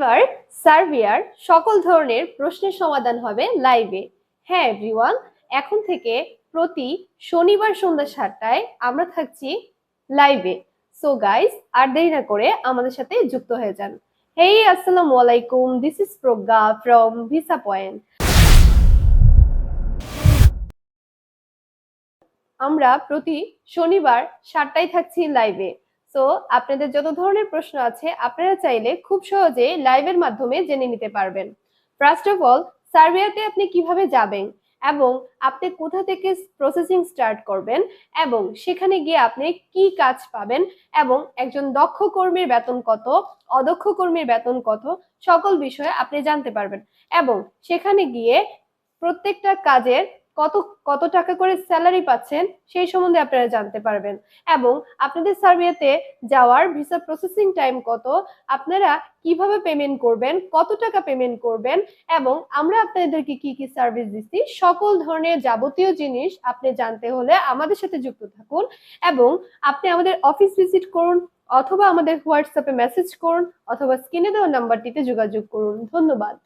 এবার সার্বিয়ার সকল ধরনের প্রশ্নের সমাধান হবে লাইভে হ্যাঁ এভরিওয়ান এখন থেকে প্রতি শনিবার সন্ধ্যা সাতটায় আমরা থাকছি লাইভে সো গাইস আর দেরি না করে আমাদের সাথে যুক্ত হয়ে যান। হেই আসসালামু আলাইকুম this is Prajna from visa point আমরা প্রতি শনিবার সাতটায় থাকছি লাইভে সো আপনাদের যত ধরনের প্রশ্ন আছে, আপনারা চাইলে খুব সহজে লাইভের মাধ্যমে জেনে নিতে পারবেন। ফার্স্ট অফ অল সার্বিয়াতে আপনি কীভাবে যাবেন এবং আপনি কোথা থেকে প্রসেসিং স্টার্ট করবেন এবং সেখানে গিয়ে আপনি কি কাজ পাবেন এবং একজন দক্ষ কর্মীর বেতন কত, অদক্ষ কর্মীর বেতন কত, সকল বিষয়ে আপনি জানতে পারবেন। এবং সেখানে গিয়ে প্রত্যেকটা কাজের কত কত টাকা করে স্যালারি পাচ্ছেন সেই সম্বন্ধে আপনারা জানতে পারবেন। এবং আপনাদের সার্বিয়াতে যাওয়ার ভিসা প্রসেসিং টাইম কত, আপনারা কীভাবে পেমেন্ট করবেন, কত টাকা পেমেন্ট করবেন, এবং আমরা আপনাদেরকে কি কি সার্ভিস দিচ্ছি, সকল ধরনের যাবতীয় জিনিস আপনি জানতে হলে আমাদের সাথে যুক্ত থাকুন। এবং আপনি আমাদের অফিস ভিজিট করুন, অথবা আমাদের হোয়াটসঅ্যাপে মেসেজ করুন, অথবা স্ক্রিনে দেওয়া নাম্বারটিতে যোগাযোগ করুন। ধন্যবাদ।